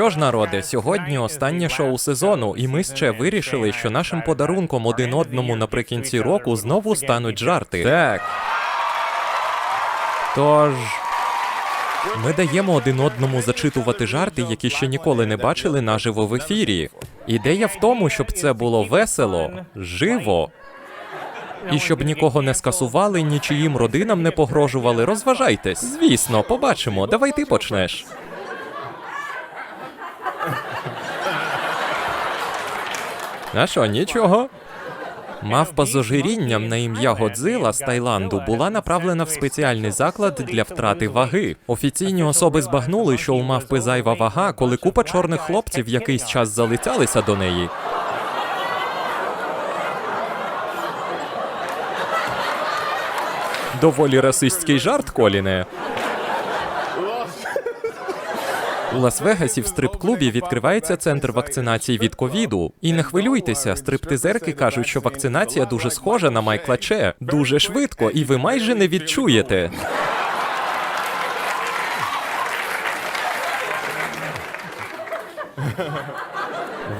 що ж, народе, сьогодні останнє шоу сезону, і ми ще вирішили, що нашим подарунком один одному наприкінці року знову стануть жарти. Так. Тож. Ми даємо один одному зачитувати жарти, які ще ніколи не бачили наживо в ефірі. Ідея в тому, щоб це було весело, живо. І щоб нікого не скасували, нічиїм родинам не погрожували, розважайтесь. Звісно, побачимо. Давай ти почнеш. А що, нічого? Мавпа з ожирінням на ім'я Годзила з Таїланду була направлена в спеціальний заклад для втрати ваги. Офіційні особи збагнули, що у мавпи зайва вага, коли купа чорних хлопців якийсь час залицялися до неї. Доволі расистський жарт, Коліне. У Лас-Вегасі в стрип-клубі відкривається центр вакцинації від ковіду. І не хвилюйтеся, стриптизерки кажуть, що вакцинація дуже схожа на Майкла Че. Дуже швидко, і ви майже не відчуєте.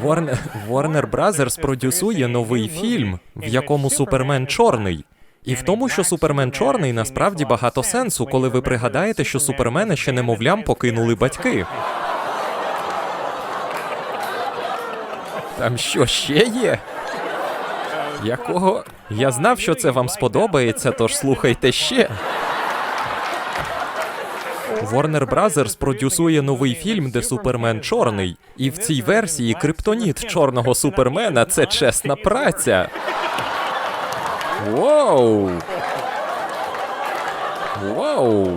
Warner, Warner Brothers продюсує новий фільм, в якому Супермен чорний. І в тому, що Супермен чорний, насправді багато сенсу, коли ви пригадаєте, що Супермена ще немовлям покинули батьки. Там що ще є? Якого? Я знав, що це вам сподобається, тож слухайте ще. Warner Brothers продюсує новий фільм, де Супермен чорний. І в цій версії криптоніт чорного супермена це чесна праця. Воу! Воу!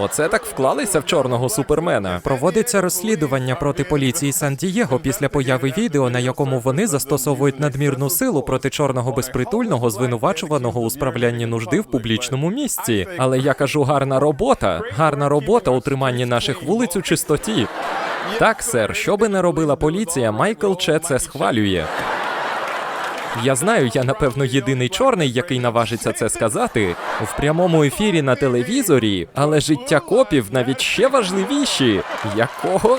Оце так вклалися в чорного супермена. Проводиться розслідування проти поліції Сан-Дієго після появи відео, на якому вони застосовують надмірну силу проти чорного безпритульного, звинувачуваного у справлянні нужди в публічному місці. Але я кажу, гарна робота, гарна робота у триманні наших вулиць у чистоті. Так, сер, що би не робила поліція, Майкл Че це схвалює. Я знаю, я напевно єдиний чорний, який наважиться це сказати в прямому ефірі на телевізорі, але життя копів навіть ще важливіші. Якого?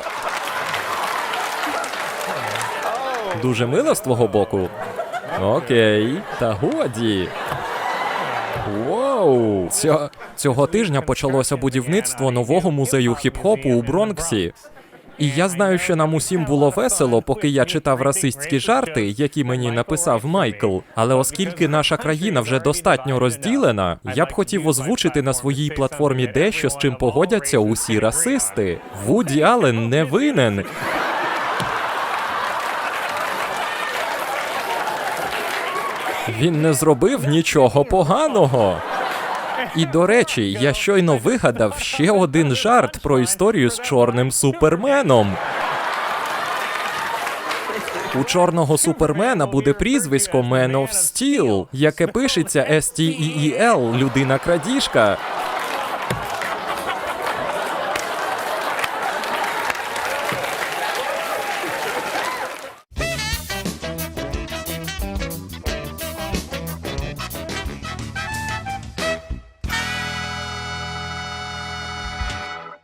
Дуже мило з твого боку. Окей, та годі. Воу! Цього тижня почалося будівництво нового музею хіп-хопу у Бронксі. І я знаю, що нам усім було весело, поки я читав расистські жарти, які мені написав Майкл. Але оскільки наша країна вже достатньо розділена, я б хотів озвучити на своїй платформі дещо, з чим погодяться усі расисти. Вуді Аллен не винен. Він не зробив нічого поганого. І до речі, я щойно вигадав ще один жарт про історію з чорним суперменом. У чорного супермена буде прізвисько Man of Steel, яке пишеться S-T-E-E-L, людина крадіжка.